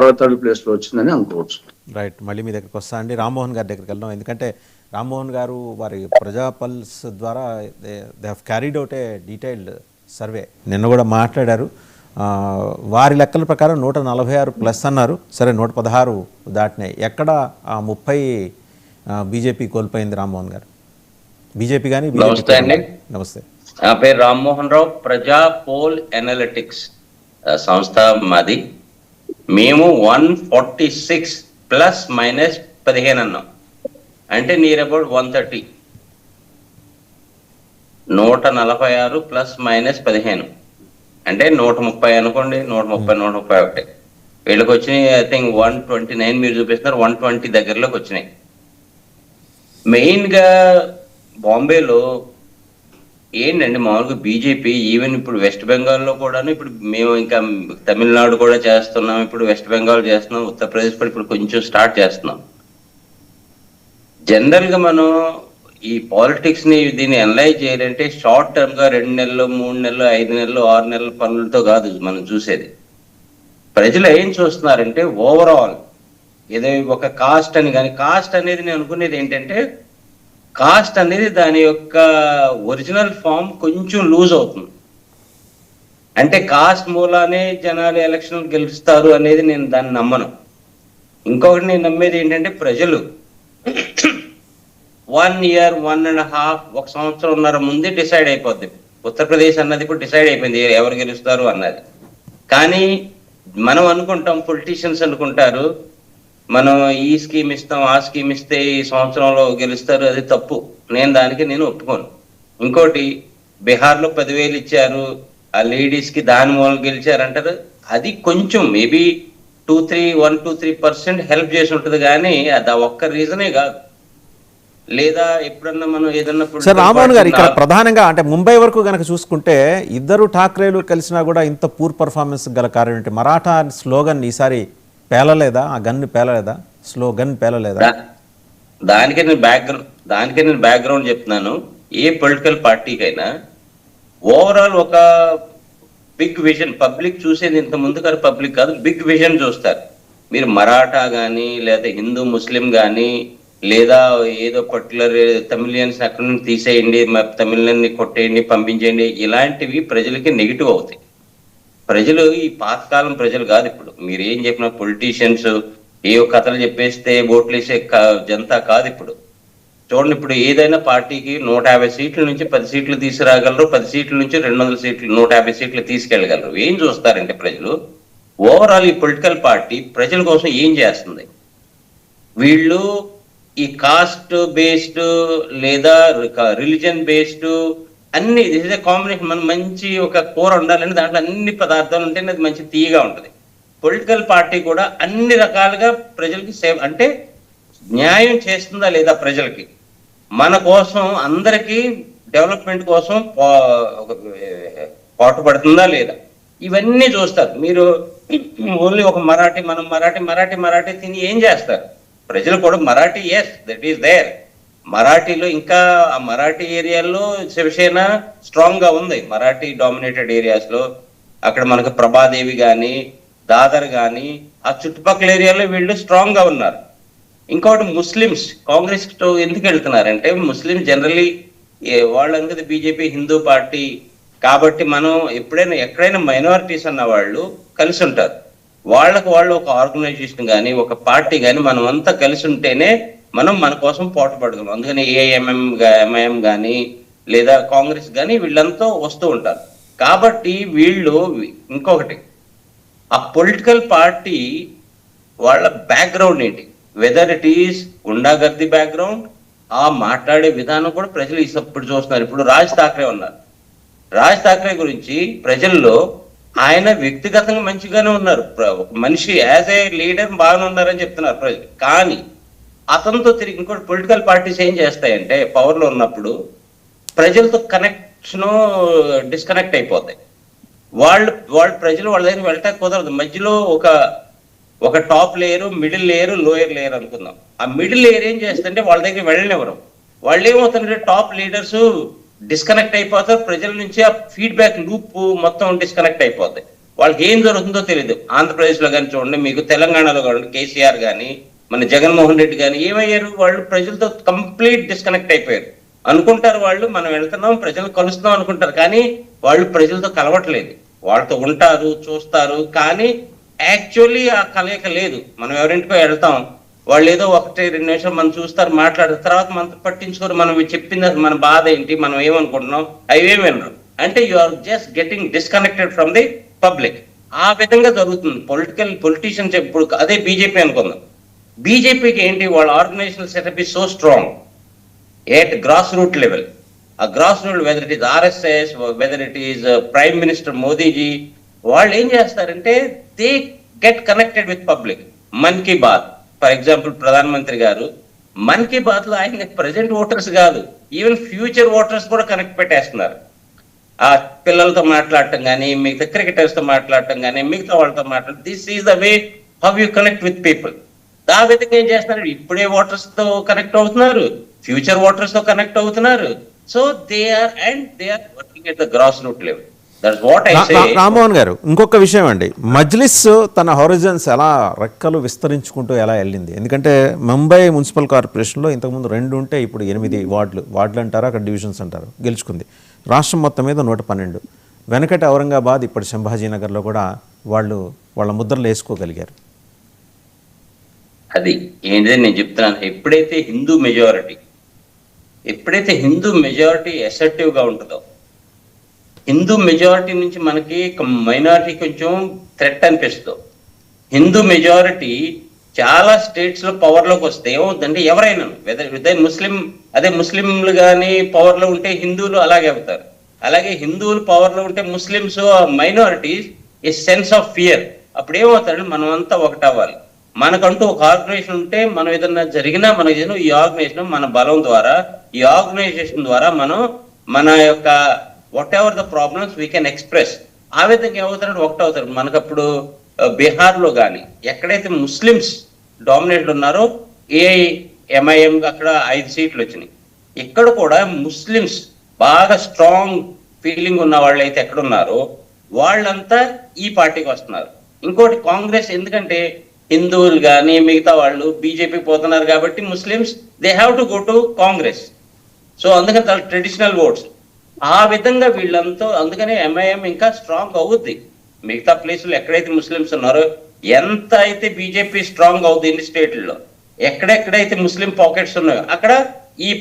Third ప్లేస్లో వచ్చిందని అనుకోవచ్చు. రైట్ మళ్ళీ మీ దగ్గరికి వస్తా అండి. రామ్మోహన్ గారి దగ్గరికి వెళ్దాం. ఎందుకంటే రామ్మోహన్ గారు వారి ప్రజా పల్స్ ద్వారా they have carried out a detailed survey. నిన్న కూడా మాట్లాడారు. వారి లెక్కల ప్రకారం నూట నలభై ఆరు ప్లస్ అన్నారు. సరే నూట పదహారు దాటినాయి. ఎక్కడ ఆ ముప్పై బీజేపీ కోల్పోయింది రామ్మోహన్ గారు? బీజేపీ కానీ నమస్తే అండి. నమస్తే. నా పేరు రామ్మోహన్ రావు. ప్రజా పోల్ అనలిటిక్స్ ఆ, సంస్థ మాది. మేము one forty six plus minus పదిహేను అన్నాం. అంటే నియర్ అబౌట్ వన్ థర్టీ. నూట నలభై ఆరు ప్లస్ మైనస్ పదిహేను. అంటే నూట ముప్పై అనుకోండి నూట ముప్పై నూట ముప్పై ఒకటి. వీళ్ళకి వచ్చినాయి I think one twenty nine మీరు చూపిస్తున్నారు వన్ ట్వంటీ దగ్గరలోకి వచ్చినాయి. మెయిన్గా బాంబేలో ఏంటండి మామూలుగా బీజేపీ ఈవెన్ ఇప్పుడు వెస్ట్ బెంగాల్లో కూడాను ఇప్పుడు మేము ఇంకా తమిళనాడు కూడా చేస్తున్నాం ఇప్పుడు వెస్ట్ బెంగాల్ చేస్తున్నాం ఉత్తరప్రదేశ్ కూడా ఇప్పుడు కొంచెం స్టార్ట్ చేస్తున్నాం. జనరల్గా మనం ఈ పాలిటిక్స్ని దీన్ని అనలైజ్ చేయాలంటే షార్ట్ టర్మ్గా రెండు నెలలు మూడు నెలలు ఐదు నెలలు ఆరు నెలల పనులతో కాదు మనం చూసేది. ప్రజలు ఏం చూస్తున్నారంటే ఓవరాల్ ఏదో ఒక కాస్ట్ అని కానీ కాస్ట్ అనేది నేను అనుకునేది ఏంటంటే కాస్ట్ అనేది దాని యొక్క ఒరిజినల్ ఫామ్ కొంచెం లూజ్ అవుతుంది. అంటే కాస్ట్ మూలానే జనాలు ఎలక్షన్ గెలుస్తారు అనేది నేను దాన్ని నమ్మను. ఇంకొకటి నేను నమ్మేది ఏంటంటే ప్రజలు one year one and half ఒక సంవత్సరంన్నర ముందే డిసైడ్ అయిపోద్ది. ఉత్తరప్రదేశ్ అన్నది ఇప్పుడు డిసైడ్ అయిపోయింది ఎవరు గెలుస్తారు అన్నది. కానీ మనం అనుకుంటాం పొలిటీషియన్స్ అనుకుంటారు మనం ఈ స్కీమ్ ఇస్తాం ఆ స్కీమ్ ఇస్తే ఈ సంవత్సరంలో గెలుస్తారు అది తప్పు. నేను దానికి నేను ఒప్పుకోను. ఇంకోటి బీహార్లో పదివేలు ఇచ్చారు ఆ లేడీస్కి దాని మూలం గెలిచారు అంటారు అది కొంచెం maybe two three one two three percent help చేసి ఉంటుంది కానీ అది ఒక్క రీజనే కాదు. లేదా ఎప్పుడన్నా మనం ఏదన్నా సార్ రామ్మోహన్ గారు ఇక్కడ ప్రధానంగా అంటే ముంబై వరకు గనక చూసుకుంటే ఇద్దరు ఠాక్రేలు కలిసినా కూడా ఇంత పూర్ పర్ఫార్మెన్స్ గల కారణం ఏంటి? మరాఠా స్లోగన్ ఈసారి పేలలేదా? ఆ గన్ పేలలేదా? స్లో గన్ పేలలేదా? దానికే నేను బ్యాక్గ్రౌండ్ దానికే నేను బ్యాక్గ్రౌండ్ చెప్తున్నాను. ఏ పొలిటికల్ పార్టీకైనా ఓవరాల్ ఒక బిగ్ విజన్ పబ్లిక్ చూసేది ఇంత ముందు కాదు పబ్లిక్ కాదు బిగ్ విజన్ చూస్తారు. మీరు మరాఠా కానీ లేదా హిందూ ముస్లిం కానీ లేదా ఏదో పర్టికులర్ తమిళియన్స్ అక్కడ నుండి తీసేయండి తమిళని కొట్టేయండి పంపించేయండి ఇలాంటివి ప్రజలకి నెగిటివ్ అవుతాయి. ప్రజలు ఈ పాతకాలం ప్రజలు కాదు ఇప్పుడు. మీరు ఏం చెప్పిన పొలిటీషియన్స్ ఏ కథలు చెప్పేస్తే ఓట్లు వేసే జనతా కాదు ఇప్పుడు. చూడండి ఇప్పుడు ఏదైనా పార్టీకి నూట యాభై సీట్ల నుంచి పది సీట్లు తీసుకురాగలరు పది సీట్ల నుంచి రెండు వందల సీట్లు నూట యాభై సీట్లు తీసుకెళ్ళగలరు. ఏం చూస్తారంటే ప్రజలు? ఓవరాల్ ఈ పొలిటికల్ పార్టీ ప్రజల కోసం ఏం చేస్తుంది? వీళ్ళు ఈ కాస్ట్ బేస్డ్ లేదా రిలీజన్ బేస్డ్ అన్ని కాంబినేషన్ మనం మంచి ఒక కూర ఉండాలని దాంట్లో అన్ని పదార్థాలు ఉంటేనే అది మంచి తీయగా ఉంటుంది. పొలిటికల్ పార్టీ కూడా అన్ని రకాలుగా ప్రజలకి సేవ అంటే న్యాయం చేస్తుందా లేదా ప్రజలకి? మన కోసం అందరికీ డెవలప్మెంట్ కోసం పా- ఒక, పాటుపడుతుందా లేదా? ఇవన్నీ చూస్తారు. మీరు ఓన్లీ ఒక మరాఠీ మనం మరాఠీ మరాఠీ మరాఠీ తిని ఏం చేస్తారు? ప్రజలు కూడా Marathi yes that is there మరాఠీలో ఇంకా ఆ మరాఠీ ఏరియాల్లో శివసేన స్ట్రాంగ్గా ఉంది. మరాఠీ డామినేటెడ్ ఏరియాస్లో అక్కడ మనకు ప్రభాదేవి గాని దాదర్ గాని ఆ చుట్టుపక్కల ఏరియాలో వీళ్ళు స్ట్రాంగ్గా ఉన్నారు. ఇంకోటి ముస్లిమ్స్ కాంగ్రెస్తో ఎందుకు వెళ్తున్నారంటే ముస్లిం జనరలీ వాళ్ళందరి బీజేపీ హిందూ పార్టీ కాబట్టి మనం ఎప్పుడైనా ఎక్కడైనా మైనారిటీస్ అన్న వాళ్ళు కలిసి ఉంటారు. వాళ్ళకు వాళ్ళు ఒక ఆర్గనైజేషన్ కానీ ఒక పార్టీ కానీ మనం అంతా కలిసి ఉంటేనే మనం మన కోసం పోటపడగలం అందుకని ఏఐఎంఎం ఎంఐఎం కానీ లేదా కాంగ్రెస్ కానీ వీళ్ళంతా వస్తూ ఉంటారు. కాబట్టి వీళ్ళు ఇంకొకటి ఆ పొలిటికల్ పార్టీ వాళ్ళ బ్యాక్గ్రౌండ్ ఏంటి? వెదర్ ఇట్ ఈస్ గుండాగర్ది బ్యాక్గ్రౌండ్ ఆ మాట్లాడే విధానం కూడా ప్రజలు ఇప్పుడు చూస్తున్నారు. ఇప్పుడు రాజ్ ఠాక్రే ఉన్నారు. రాజ్ ఠాక్రే గురించి ప్రజల్లో ఆయన వ్యక్తిగతంగా మంచిగానే ఉన్నారు. ప్ర- మనిషి యాజ్ ఏ లీడర్ బాగానే ఉన్నారని చెప్తున్నారు ప్రజలు. కానీ అతనితో తిరిగి ఇంకోటి పొలిటికల్ పార్టీస్ ఏం చేస్తాయంటే పవర్లో ఉన్నప్పుడు ప్రజలతో కనెక్షన్ డిస్కనెక్ట్ అయిపోతాయి. వాళ్ళు వాళ్ళు ప్రజలు వాళ్ళ దగ్గర వెళ్ళటం కుదరదు. మధ్యలో ఒక ఒక top layer middle layer lower layer అనుకుందాం. ఆ మిడిల్ లేయర్ ఏం చేస్తుంటే వాళ్ళ దగ్గర వెళ్ళనివ్వరు. వాళ్ళు ఏమవుతుందంటే టాప్ లీడర్స్ డిస్కనెక్ట్ అయిపోతారు. ప్రజల నుంచి ఆ ఫీడ్బ్యాక్ లూప్ మొత్తం డిస్కనెక్ట్ అయిపోతాయి. వాళ్ళకి ఏం జరుగుతుందో తెలియదు ఆంధ్రప్రదేశ్లో కానీ చూడండి మీకు తెలంగాణలో కానీ కేసీఆర్ కానీ మన జగన్మోహన్ రెడ్డి కానీ ఏమయ్యారు? వాళ్ళు ప్రజలతో కంప్లీట్ డిస్కనెక్ట్ అయిపోయారు. అనుకుంటారు వాళ్ళు మనం వెళ్తున్నాం ప్రజలు కలుస్తున్నాం అనుకుంటారు కానీ వాళ్ళు ప్రజలతో కలవట్లేదు. వాళ్ళతో ఉంటారు చూస్తారు కానీ యాక్చువల్లీ ఆ కలయిక లేదు. మనం ఎవరింటికో వెళ్తాం వాళ్ళు ఏదో ఒకటి రెండు నిమిషాలు మనం చూస్తారు మాట్లాడతారు తర్వాత మనతో పట్టించుకోరు మనం చెప్పింది మన బాధ ఏంటి మనం ఏమనుకుంటున్నాం అవేమి వినరు. అంటే you are just getting disconnected from the public ఆ విధంగా జరుగుతుంది. పొలిటికల్ పొలిటీషియన్స్ ఇప్పుడు అదే బీజేపీ అనుకుందాం. బీజేపీకి ఏంటి? వాళ్ళ organization setup is so strong at grass root level ఆ grass root whether it is RSS whether it is prime minister Modiji వాళ్ళు ఏం చేస్తారంటే they get connected with public Mann Ki Baat for example ప్రధానమంత్రి గారు మన్ కీ బాత్లో ఆయన ప్రజెంట్ ఓటర్స్ కాదు. ఈవెన్ ఫ్యూచర్ ఓటర్స్ కూడా కనెక్ట్ పెట్టేస్తున్నారు. ఆ పిల్లలతో మాట్లాడటం కానీ మిగతా క్రికెటర్స్తో మాట్లాడటం కానీ మిగతా వాళ్ళతో మాట్లాడటం this is the way how you connect with people ఆ విధంగా ఏం చేస్తున్నారు? ఇప్పుడే ఓటర్స్తో కనెక్ట్ అవుతున్నారు. ఫ్యూచర్ ఓటర్స్తో కనెక్ట్ అవుతున్నారు. So they are and they are working at the grass root level Rammohan garu ఇంకొక విషయం అండి. మజ్లిస్ తన హొరిజన్స్ ఎలా రెక్కలు విస్తరించుకుంటూ ఎలా వెళ్ళింది? ఎందుకంటే ముంబై మున్సిపల్ కార్పొరేషన్లో ఇంతకుముందు రెండు ఉంటే ఇప్పుడు ఎనిమిది వార్డులు. వార్డులు అంటారు అక్కడ డివిజన్స్ అంటారు. గెలుచుకుంది. రాష్ట్రం మొత్తం మీద నూట పన్నెండు. వెనకటి ఔరంగాబాద్ ఇప్పుడు సంభాజీనగర్లో కూడా వాళ్ళు వాళ్ళ ముద్రలు వేసుకోగలిగారు. అది ఏంటంటే నేను చెప్తున్నాను. ఎప్పుడైతే హిందూ మెజారిటీ ఎప్పుడైతే హిందూ మెజారిటీ అసెప్టివ్గా ఉంటుందో హిందూ మెజారిటీ నుంచి మనకి మైనారిటీ కొంచెం థ్రెట్ అనిపిస్తుంది. హిందూ మెజారిటీ చాలా స్టేట్స్లో పవర్లోకి వస్తే ఏమవుతుందంటే ఎవరైనా వెదర్ ముస్లిం అదే ముస్లింలు కానీ పవర్లో ఉంటే హిందువులు అలాగే అవుతారు. అలాగే హిందువులు పవర్లో ఉంటే ముస్లిమ్స్ మైనారిటీస్ ఈ సెన్స్ ఆఫ్ ఫియర్ అప్పుడు ఏమవుతారు మనమంతా అంతా ఒకటి అవ్వాలి మనకంటూ ఒక ఆర్గనైజేషన్ ఉంటే మనం ఏదన్నా జరిగినా మనకి ఏదైనా ఈ ఆర్గనైజేషన్ మన బలం ద్వారా ఈ ఆర్గనైజేషన్ ద్వారా మనం మన యొక్క whatever the problems we can express ఆ విధంగా ఏమవుతారంటే ఒకటి అవుతారు మనకప్పుడు ఆ, బీహార్లో కానీ ఎక్కడైతే ముస్లిమ్స్ డామినేట్ ఉన్నారో ఏ ఎంఐఎం అక్కడ ఐదు సీట్లు వచ్చినాయి. ఇక్కడ కూడా ముస్లిమ్స్ బాగా స్ట్రాంగ్ ఫీలింగ్ ఉన్న వాళ్ళు అయితే ఎక్కడ ఉన్నారో వాళ్ళంతా ఈ పార్టీకి వస్తున్నారు. ఇంకోటి కాంగ్రెస్ ఎందుకంటే హిందువులు కానీ మిగతా వాళ్ళు బీజేపీ పోతున్నారు కాబట్టి Muslims they have to go to Congress so అందుకని ట్రెడిషనల్ ఓట్స్ ఆ విధంగా వీళ్ళంతా అందుకనే ఎంఐఎం ఇంకా స్ట్రాంగ్ అవుద్ది. మిగతా ప్లేసులు ఎక్కడైతే ముస్లిమ్స్ ఉన్నారో ఎంత అయితే బీజేపీ స్ట్రాంగ్ అవుతుంది ఇన్ని స్టేట్లలో ఎక్కడెక్కడైతే ముస్లిం పాకెట్స్ ఉన్నాయో అక్కడ ఈ